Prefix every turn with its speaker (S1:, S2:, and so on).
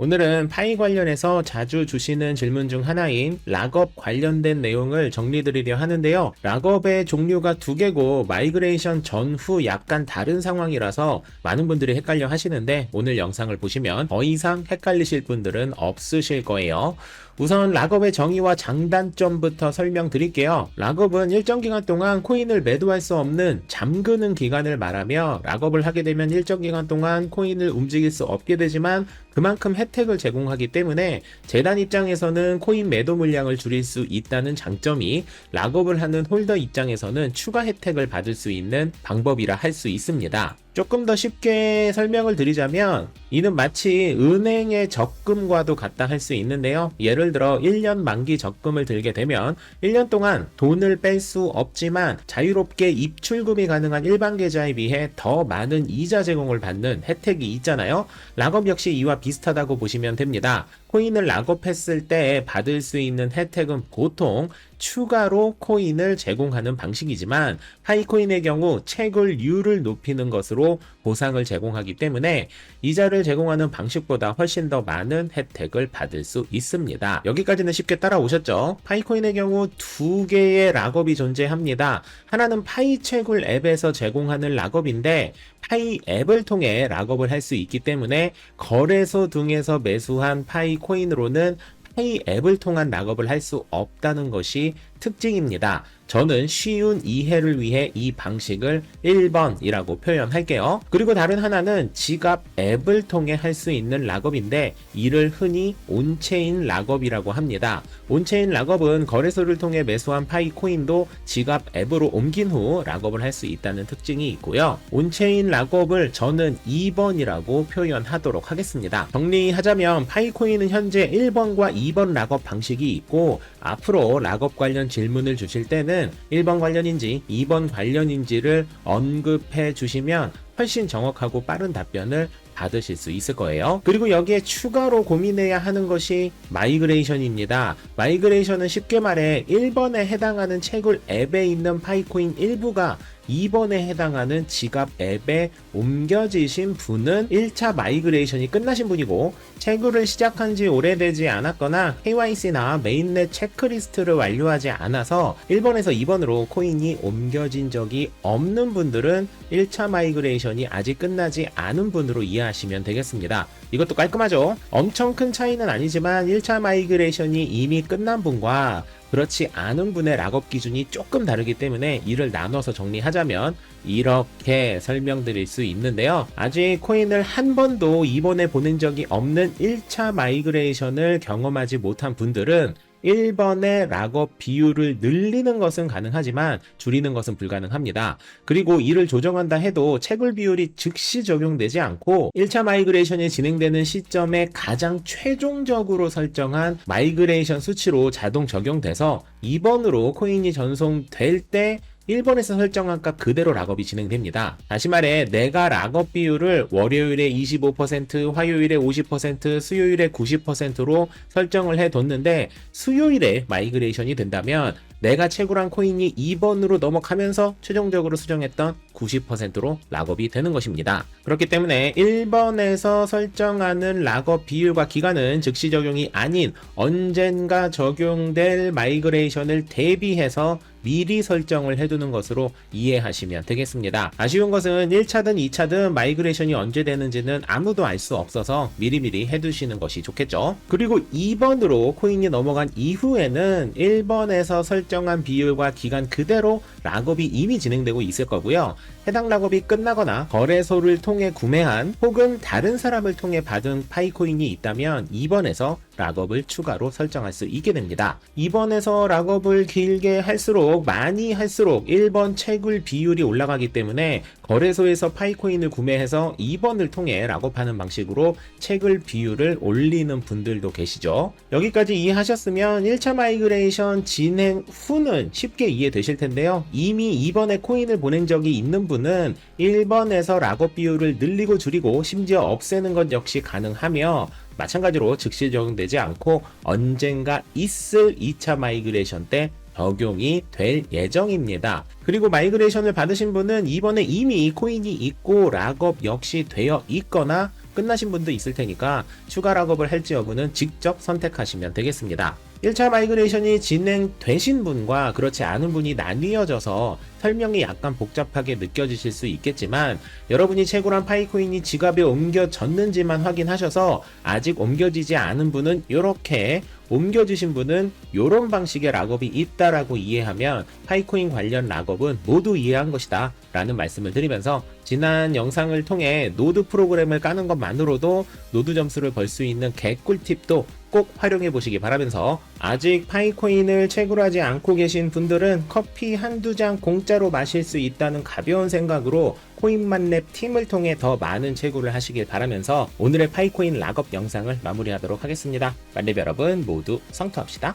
S1: 오늘은 파이 관련해서 자주 주시는 질문 중 하나인 락업 관련된 내용을 정리드리려 하는데요. 락업의 종류가 두 개고 마이그레이션 전후 약간 다른 상황이라서 많은 분들이 헷갈려 하시는데 오늘 영상을 보시면 더 이상 헷갈리실 분들은 없으실 거예요. 우선 락업의 정의와 장단점부터 설명드릴게요. 락업은 일정 기간 동안 코인을 매도할 수 없는 잠그는 기간을 말하며 락업을 하게 되면 일정 기간 동안 코인을 움직일 수 없게 되지만 그만큼 혜택을 제공하기 때문에 재단 입장에서는 코인 매도 물량을 줄일 수 있다는 장점이 락업을 하는 홀더 입장에서는 추가 혜택을 받을 수 있는 방법이라 할 수 있습니다. 조금 더 쉽게 설명을 드리자면 이는 마치 은행의 적금과도 같다 할 수 있는데요. 예를 들어 1년 만기 적금을 들게 되면 1년 동안 돈을 뺄 수 없지만 자유롭게 입출금이 가능한 일반 계좌에 비해 더 많은 이자 제공을 받는 혜택이 있잖아요. 락업 역시 이와 비슷하다고 보시면 됩니다. 코인을 락업했을 때 받을 수 있는 혜택은 보통 추가로 코인을 제공하는 방식이지만 파이코인의 경우 채굴률을 높이는 것으로 보상을 제공하기 때문에 이자를 제공하는 방식보다 훨씬 더 많은 혜택을 받을 수 있습니다. 여기까지는 쉽게 따라오셨죠? 파이코인의 경우 두 개의 락업이 존재합니다. 하나는 파이 채굴 앱에서 제공하는 락업인데 파이 앱을 통해 락업을 할 수 있기 때문에 거래소 등에서 매수한 파이 코인으로는 페이 앱을 통한 락업을 할 수 없다는 것이 특징입니다. 저는 쉬운 이해를 위해 이 방식을 1번이라고 표현할게요. 그리고 다른 하나는 지갑 앱을 통해 할 수 있는 락업인데 이를 흔히 온체인 락업이라고 합니다. 온체인 락업은 거래소를 통해 매수한 파이 코인도 지갑 앱으로 옮긴 후 락업을 할 수 있다는 특징이 있고요. 온체인 락업을 저는 2번이라고 표현하도록 하겠습니다. 정리하자면 파이 코인은 현재 1번과 2번 락업 방식이 있고 앞으로 락업 관련 질문을 주실 때는 1번 관련인지 2번 관련인지를 언급해 주시면 훨씬 정확하고 빠른 답변을 받으실 수 있을 거예요. 그리고 여기에 추가로 고민해야 하는 것이 마이그레이션입니다. 마이그레이션은 쉽게 말해 1번에 해당하는 채굴 앱에 있는 파이코인 일부가 2번에 해당하는 지갑 앱에 옮겨지신 분은 1차 마이그레이션이 끝나신 분이고 채굴을 시작한 지 오래되지 않았거나 KYC나 메인넷 체크리스트를 완료하지 않아서 1번에서 2번으로 코인이 옮겨진 적이 없는 분들은 1차 마이그레이션이 아직 끝나지 않은 분으로 이해하 시면 되겠습니다. 이것도 깔끔하죠? 엄청 큰 차이는 아니지만 1차 마이그레이션이 이미 끝난 분과 그렇지 않은 분의 락업 기준이 조금 다르기 때문에 이를 나눠서 정리하자면 이렇게 설명드릴 수 있는데요. 아직 코인을 한 번도 이번에 보낸 적이 없는 1차 마이그레이션을 경험하지 못한 분들은 1번의 락업 비율을 늘리는 것은 가능하지만 줄이는 것은 불가능합니다. 그리고 이를 조정한다 해도 채굴 비율이 즉시 적용되지 않고 1차 마이그레이션이 진행되는 시점에 가장 최종적으로 설정한 마이그레이션 수치로 자동 적용돼서 2번으로 코인이 전송될 때 1번에서 설정한 값 그대로 락업이 진행됩니다. 다시 말해 내가 락업 비율을 월요일에 25%, 화요일에 50%, 수요일에 90%로 설정을 해뒀는데 수요일에 마이그레이션이 된다면 내가 채굴한 코인이 2번으로 넘어가면서 최종적으로 수정했던 90%로 락업이 되는 것입니다. 그렇기 때문에 1번에서 설정하는 락업 비율과 기간은 즉시 적용이 아닌 언젠가 적용될 마이그레이션을 대비해서 미리 설정을 해두는 것으로 이해하시면 되겠습니다. 아쉬운 것은 1차든 2차든 마이그레이션이 언제 되는지는 아무도 알 수 없어서 미리미리 해두시는 것이 좋겠죠. 그리고 2번으로 코인이 넘어간 이후에는 1번에서 설정 한 비율과 기간 그대로 락업이 이미 진행되고 있을 거고요. 해당 락업이 끝나거나 거래소를 통해 구매한 혹은 다른 사람을 통해 받은 파이코인이 있다면 2번에서 락업을 추가로 설정할 수 있게 됩니다. 2번에서 락업을 길게 할수록 많이 할수록 1번 채굴 비율이 올라가기 때문에 거래소에서 파이코인을 구매해서 2번을 통해 락업하는 방식으로 채굴 비율을 올리는 분들도 계시죠. 여기까지 이해하셨으면 1차 마이그레이션 진행 후는 쉽게 이해되실 텐데요. 이미 2번에 코인을 보낸 적이 있는 분은 1번에서 락업 비율을 늘리고 줄이고 심지어 없애는 것 역시 가능하며 마찬가지로 즉시 적용되지 않고 언젠가 있을 2차 마이그레이션 때 적용이 될 예정입니다. 그리고 마이그레이션을 받으신 분은 이번에 이미 코인이 있고 락업 역시 되어 있거나 끝나신 분도 있을 테니까 추가 락업을 할지 여부는 직접 선택하시면 되겠습니다. 1차 마이그레이션이 진행되신 분과 그렇지 않은 분이 나뉘어져서 설명이 약간 복잡하게 느껴지실 수 있겠지만 여러분이 채굴한 파이코인이 지갑에 옮겨졌는지만 확인하셔서 아직 옮겨지지 않은 분은 이렇게 옮겨주신 분은 이런 방식의 락업이 있다라고 이해하면 파이코인 관련 락업은 모두 이해한 것이다 라는 말씀을 드리면서 지난 영상을 통해 노드 프로그램을 까는 것만으로도 노드 점수를 벌 수 있는 개꿀팁도 꼭 활용해 보시기 바라면서 아직 파이코인을 채굴하지 않고 계신 분들은 커피 한두 잔 공짜로 마실 수 있다는 가벼운 생각으로 코인만랩 팀을 통해 더 많은 채굴을 하시길 바라면서 오늘의 파이코인 락업 영상을 마무리하도록 하겠습니다. 만렙 여러분 모두 성투합시다.